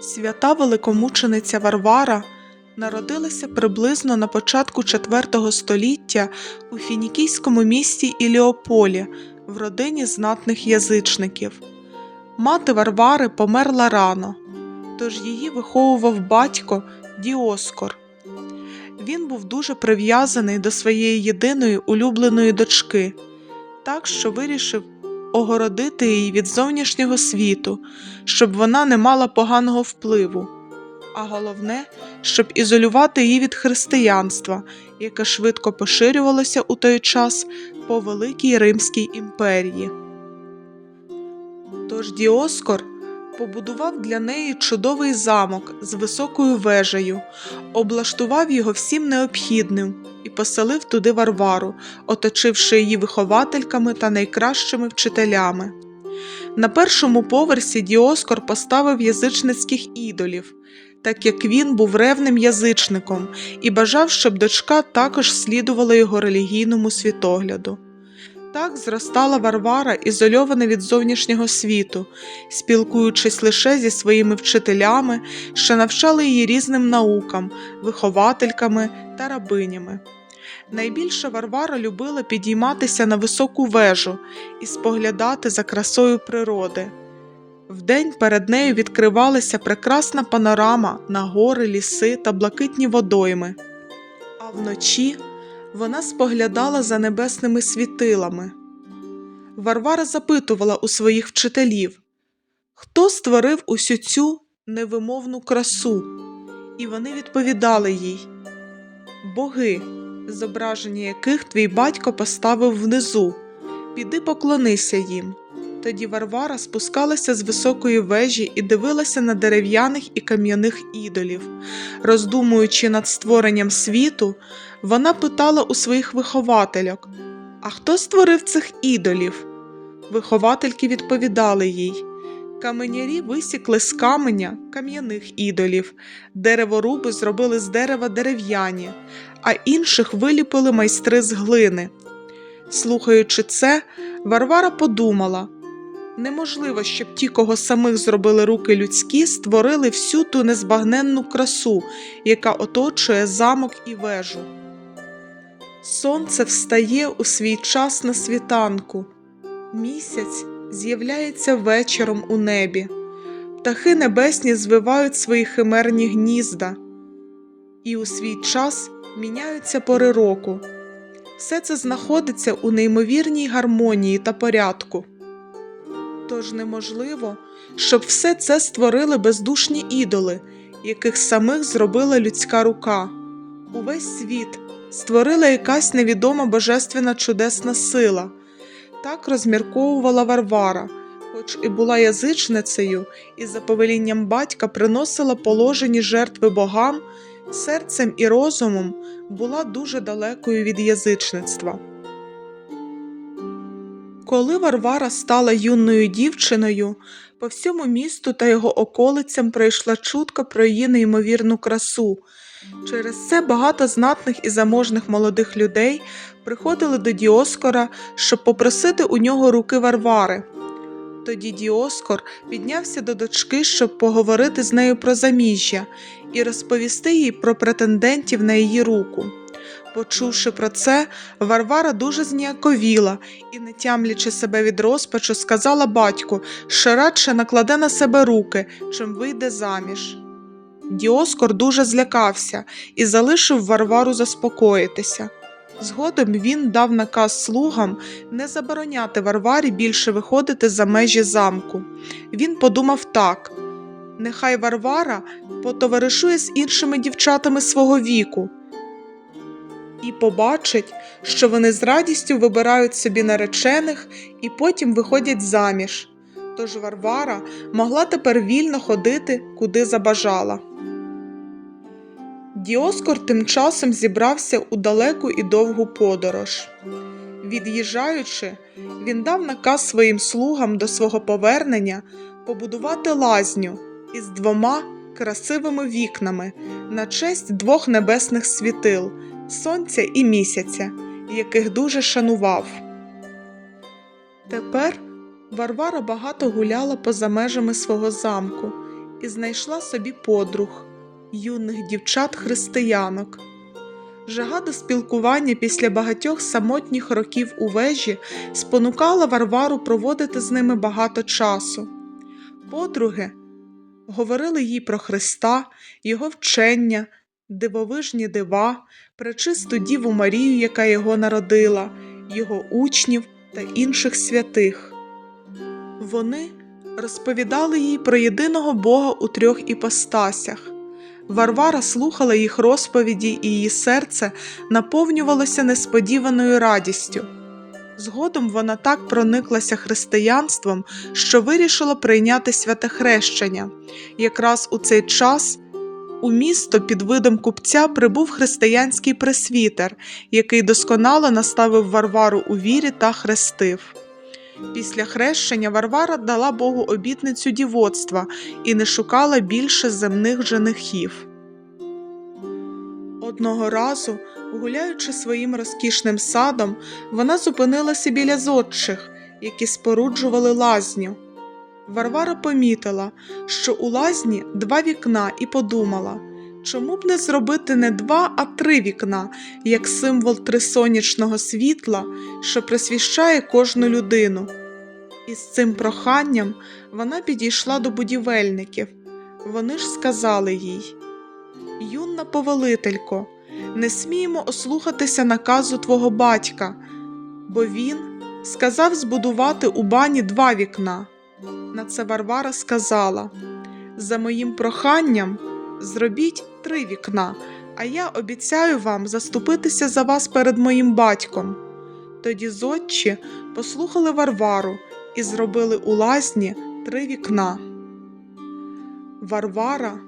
Свята великомучениця Варвара народилася приблизно на початку IV століття у фінікійському місті Іліополі в родині знатних язичників. Мати Варвари померла рано, тож її виховував батько Діоскор. Він був дуже прив'язаний до своєї єдиної улюбленої дочки, так що вирішив огородити її від зовнішнього світу, щоб вона не мала поганого впливу, а головне, щоб ізолювати її від християнства, яке швидко поширювалося у той час по Великій Римській імперії. Тож Діоскор побудував для неї чудовий замок з високою вежею, облаштував його всім необхідним і поселив туди Варвару, оточивши її виховательками та найкращими вчителями. На першому поверсі Діоскор поставив язичницьких ідолів, так як він був ревним язичником і бажав, щоб дочка також слідувала його релігійному світогляду. Так зростала Варвара, ізольована від зовнішнього світу, спілкуючись лише зі своїми вчителями, що навчали її різним наукам, виховательками та рабинями. Найбільше Варвара любила підійматися на високу вежу і споглядати за красою природи. Вдень перед нею відкривалася прекрасна панорама на гори, ліси та блакитні водойми, а вночі вона споглядала за небесними світилами. Варвара запитувала у своїх вчителів, хто створив усю цю невимовну красу, і вони відповідали їй Боги, зображення яких твій батько поставив внизу, піди поклонися їм. Тоді Варвара спускалася з високої вежі і дивилася на дерев'яних і кам'яних ідолів. Роздумуючи над створенням світу, вона питала у своїх виховательок: А хто створив цих ідолів? Виховательки відповідали їй. Каменярі висікли з каменя кам'яних ідолів, дереворуби зробили з дерева дерев'яні, а інших виліпили майстри з глини. Слухаючи це, Варвара подумала неможливо, щоб ті, кого самих зробили руки людські, створили всю ту незбагненну красу, яка оточує замок і вежу. Сонце встає у свій час на світанку, місяць з'являється вечором у небі, птахи небесні звивають свої химерні гнізда, і у свій час міняються пори року. Все це знаходиться у неймовірній гармонії та порядку. Тож неможливо, щоб все це створили бездушні ідоли, яких самих зробила людська рука. Увесь світ створила якась невідома божественна чудесна сила. Так розмірковувала Варвара, хоч і була язичницею, і за повелінням батька приносила положені жертви богам, серцем і розумом була дуже далекою від язичництва. Коли Варвара стала юною дівчиною, по всьому місту та його околицям пройшла чутка про її неймовірну красу. Через це багато знатних і заможних молодих людей приходили до Діоскора, щоб попросити у нього руки Варвари. Тоді Діоскор піднявся до дочки, щоб поговорити з нею про заміжжя і розповісти їй про претендентів на її руку. Почувши про це, Варвара дуже зніяковіла і, не тямлячи себе від розпачу, сказала батьку, що радше накладе на себе руки, чим вийде заміж. Діоскор дуже злякався і залишив Варвару заспокоїтися. Згодом він дав наказ слугам не забороняти Варварі більше виходити за межі замку. Він подумав так: нехай Варвара потоваришує з іншими дівчатами свого віку і побачить, що вони з радістю вибирають собі наречених і потім виходять заміж. Тож Варвара могла тепер вільно ходити, куди забажала. Діоскор тим часом зібрався у далеку і довгу подорож. Від'їжджаючи, він дав наказ своїм слугам до свого повернення побудувати лазню із двома красивими вікнами на честь двох небесних світил сонця і місяця, яких дуже шанував. Тепер Варвара багато гуляла поза межами свого замку і знайшла собі подруг, юних дівчат-християнок. Жага до спілкування після багатьох самотніх років у вежі спонукала Варвару проводити з ними багато часу. Подруги говорили їй про Христа, Його вчення, дивовижні дива, пречисту Діву Марію, яка його народила, його учнів та інших святих. Вони розповідали їй про єдиного Бога у трьох іпостасях. Варвара слухала їх розповіді, і її серце наповнювалося несподіваною радістю. Згодом вона так прониклася християнством, що вирішила прийняти святе хрещення. Якраз у цей час у місто під видом купця прибув християнський пресвітер, який досконало наставив Варвару у вірі та хрестив. Після хрещення Варвара дала Богу обітницю дівоцтва і не шукала більше земних женихів. Одного разу, гуляючи своїм розкішним садом, вона зупинилася біля зодчих, які споруджували лазню. Варвара помітила, що у лазні два вікна, і подумала, чому б не зробити не два, а три вікна, як символ трисонячного світла, що присвіщає кожну людину. І з цим проханням вона підійшла до будівельників. Вони ж сказали їй: Юна повелителько, не сміємо ослухатися наказу твого батька, бо він сказав збудувати у бані два вікна. На це Варвара сказала: За моїм проханням зробіть три вікна, а я обіцяю вам заступитися за вас перед моїм батьком. Тоді зодчі послухали Варвару і зробили у лазні три вікна. Варвара,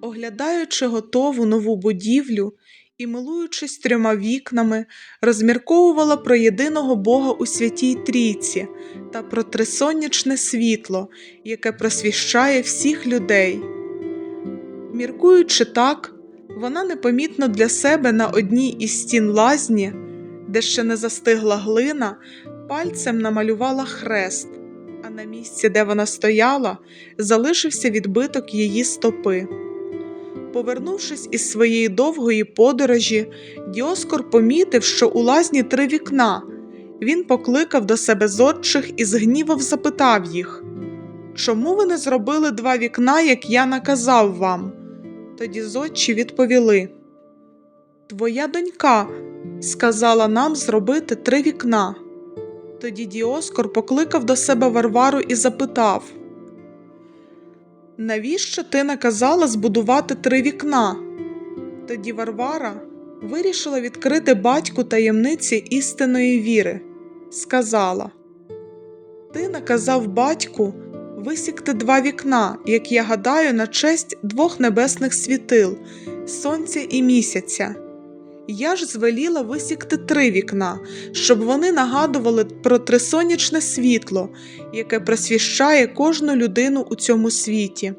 оглядаючи готову нову будівлю і милуючись трьома вікнами, розмірковувала про єдиного Бога у святій трійці та про трисонячне світло, яке просвіщає всіх людей. Міркуючи так, вона непомітно для себе на одній із стін лазні, де ще не застигла глина, пальцем намалювала хрест, а на місці, де вона стояла, залишився відбиток її стопи. Повернувшись із своєї довгої подорожі, Діоскор помітив, що у лазні три вікна. Він покликав до себе зодчих і з гнівом запитав їх Чому ви не зробили два вікна, як я наказав вам? Тоді зодчі відповіли Твоя донька сказала нам зробити три вікна. Тоді Діоскор покликав до себе Варвару і запитав Навіщо ти наказала збудувати три вікна? Тоді Варвара вирішила відкрити батьку таємниці істинної віри. Сказала: Ти наказав батьку висікти два вікна, як я гадаю, на честь двох небесних світил сонця і місяця. Я ж звеліла висікти три вікна, щоб вони нагадували про трисонячне світло, яке просвіщає кожну людину у цьому світі.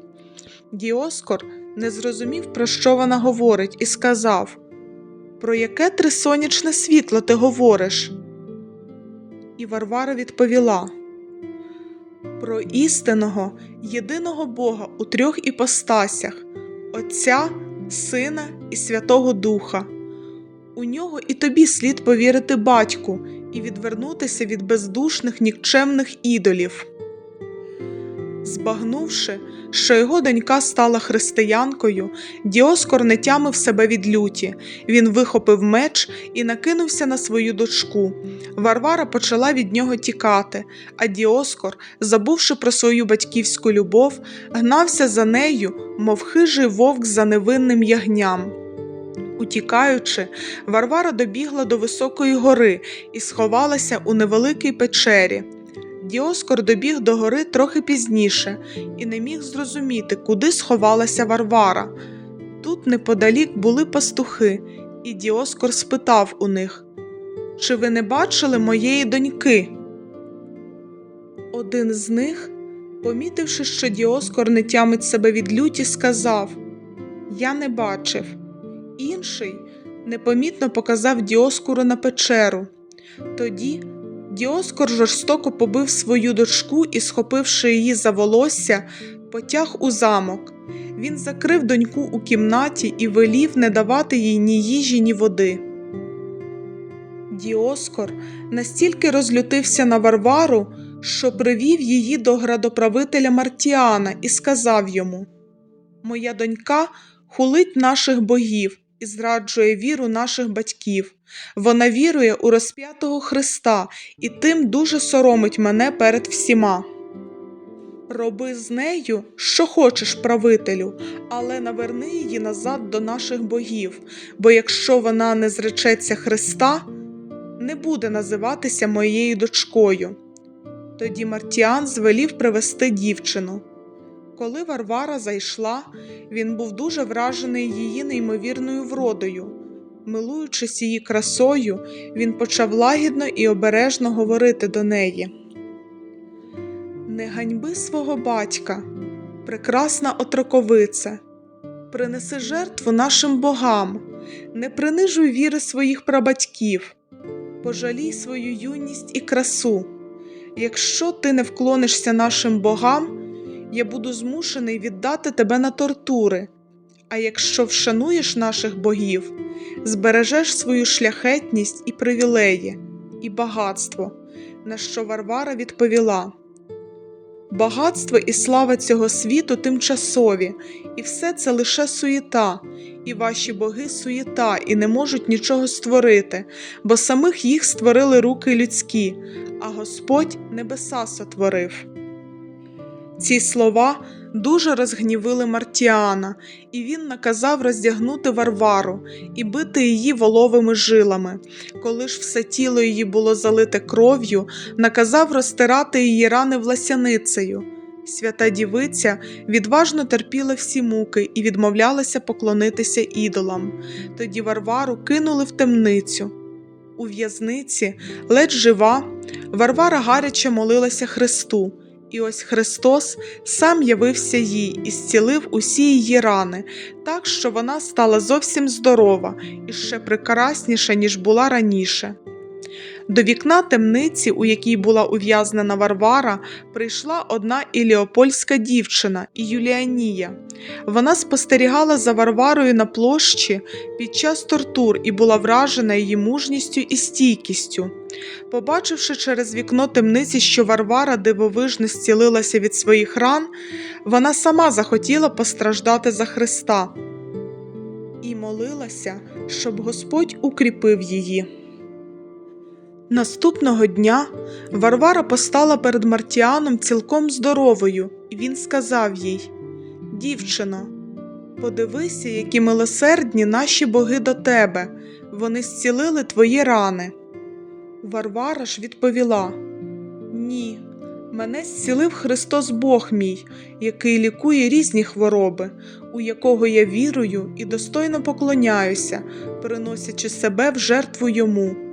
Діоскор не зрозумів, про що вона говорить, і сказав: Про яке трисонячне світло ти говориш? І Варвара відповіла: Про істинного, єдиного Бога у трьох іпостасях Отця, Сина і Святого Духа. У нього і тобі слід повірити батьку і відвернутися від бездушних нікчемних ідолів. Збагнувши, що його донька стала християнкою, Діоскор не тямив себе від люті. Він вихопив меч і накинувся на свою дочку. Варвара почала від нього тікати, а Діоскор, забувши про свою батьківську любов, гнався за нею, мов хижий вовк за невинним ягням. Утікаючи, Варвара добігла до високої гори і сховалася у невеликій печері. Діоскор добіг до гори трохи пізніше і не міг зрозуміти, куди сховалася Варвара. Тут неподалік були пастухи, і Діоскор спитав у них Чи ви не бачили моєї доньки? Один з них, помітивши, що Діоскор не тямить себе від люті, сказав Я не бачив. Інший непомітно показав Діоскору на печеру. Тоді Діоскор жорстоко побив свою дочку і, схопивши її за волосся, потяг у замок. Він закрив доньку у кімнаті і велів не давати їй ні їжі, ні води. Діоскор настільки розлютився на Варвару, що привів її до градоправителя Мартіана і сказав йому: Моя донька хулить наших богів і зраджує віру наших батьків. Вона вірує у розп'ятого Христа і тим дуже соромить мене перед всіма. Роби з нею, що хочеш, правителю, але наверни її назад до наших богів, бо якщо вона не зречеться Христа, не буде називатися моєю дочкою. Тоді Мартіан звелів привести дівчину. Коли Варвара зайшла, він був дуже вражений її неймовірною вродою. Милуючись її красою, він почав лагідно і обережно говорити до неї. Не ганьби свого батька, прекрасна отроковице, принеси жертву нашим богам, не принижуй віри своїх прабатьків, пожалій свою юність і красу. Якщо ти не вклонишся нашим богам, я буду змушений віддати тебе на тортури. А якщо вшануєш наших богів, збережеш свою шляхетність і привілеї, і багатство, на що Варвара відповіла. Багатство і слава цього світу тимчасові, і все це лише суєта, і ваші боги суєта, і не можуть нічого створити, бо самих їх створили руки людські, а Господь небеса сотворив. Ці слова дуже розгнівили Мартіана, і він наказав роздягнути Варвару і бити її воловими жилами. Коли ж все тіло її було залите кров'ю, наказав розтирати її рани власяницею. Свята дівиця відважно терпіла всі муки і відмовлялася поклонитися ідолам. Тоді Варвару кинули в темницю. У в'язниці, ледь жива, Варвара гаряче молилася Христу. І ось Христос сам явився їй і зцілив усі її рани, так що вона стала зовсім здорова і ще прекрасніша, ніж була раніше. До вікна темниці, у якій була ув'язнена Варвара, прийшла одна іліопольська дівчина Юліанія. Вона спостерігала за Варварою на площі під час тортур і була вражена її мужністю і стійкістю. Побачивши через вікно темниці, що Варвара дивовижно зцілилася від своїх ран, вона сама захотіла постраждати за Христа і молилася, щоб Господь укріпив її. Наступного дня Варвара постала перед Мартіаном цілком здоровою, і він сказав їй: Дівчино, подивися, які милосердні наші боги до тебе, вони зцілили твої рани. Варвара ж відповіла: Ні, мене зцілив Христос Бог мій, який лікує різні хвороби, у якого я вірую і достойно поклоняюся, приносячи себе в жертву йому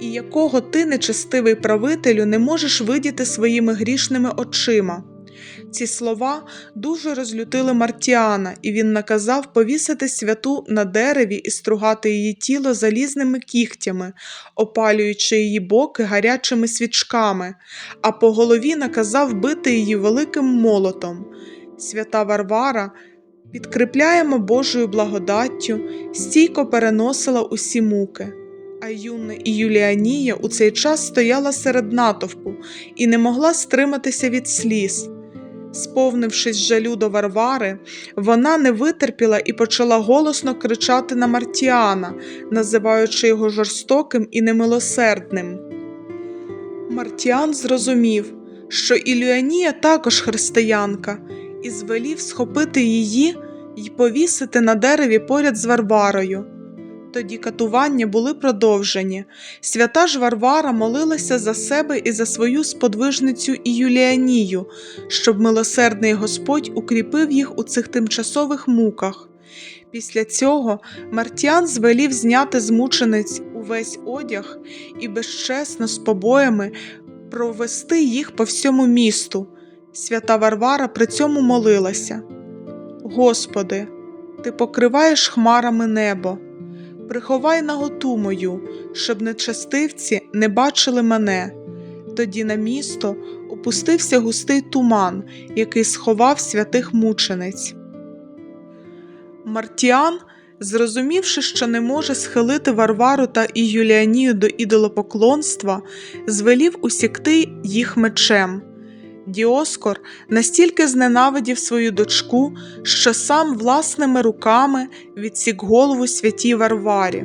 і якого ти, нечестивий правителю, не можеш видіти своїми грішними очима. Ці слова дуже розлютили Мартіана, і він наказав повісити святу на дереві і стругати її тіло залізними кігтями, опалюючи її боки гарячими свічками, а по голові наказав бити її великим молотом. Свята Варвара, підкріпляємо Божою благодаттю, стійко переносила усі муки. А юна і Юліанія у цей час стояла серед натовпу і не могла стриматися від сліз. Сповнившись жалю до Варвари, вона не витерпіла і почала голосно кричати на Мартіана, називаючи його жорстоким і немилосердним. Мартіан зрозумів, що Ілюанія також християнка, і звелів схопити її й повісити на дереві поряд з Варварою. Тоді катування були продовжені. Свята ж Варвара молилася за себе і за свою сподвижницю і Юліанію, щоб милосердний Господь укріпив їх у цих тимчасових муках. Після цього Мартіан звелів зняти з мучениць увесь одяг і безчесно з побоями провести їх по всьому місту. Свята Варвара при цьому молилася. Господи, Ти покриваєш хмарами небо приховай наготу мою, щоб нечестивці не бачили мене. Тоді на місто опустився густий туман, який сховав святих мучениць. Мартіан, зрозумівши, що не може схилити Варвару та і Юліанію до ідолопоклонства, звелів усікти їх мечем. Діоскор настільки зненавидів свою дочку, що сам власними руками відсік голову святій Варварі.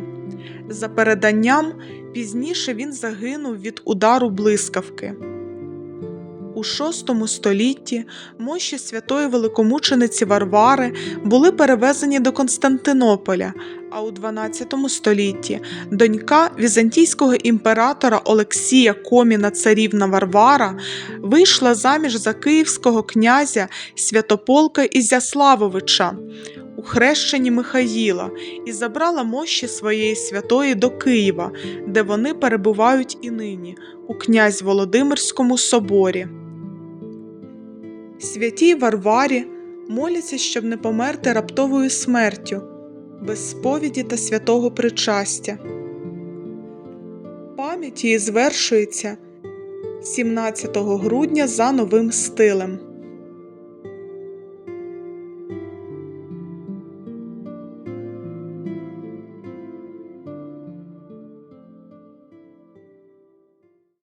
За переданням, пізніше він загинув від удару блискавки. VI столітті мощі святої великомучениці Варвари були перевезені до Константинополя, а у XII столітті донька візантійського імператора Олексія Коміна царівна Варвара вийшла заміж за київського князя Святополка Ізяславовича у хрещенні Михаїла і забрала мощі своєї святої до Києва, де вони перебувають і нині, у князь Володимирському соборі. Святій Варварі моляться, щоб не померти раптовою смертю, без сповіді та святого причастя. Пам'ять її звершується 17 грудня за новим стилем.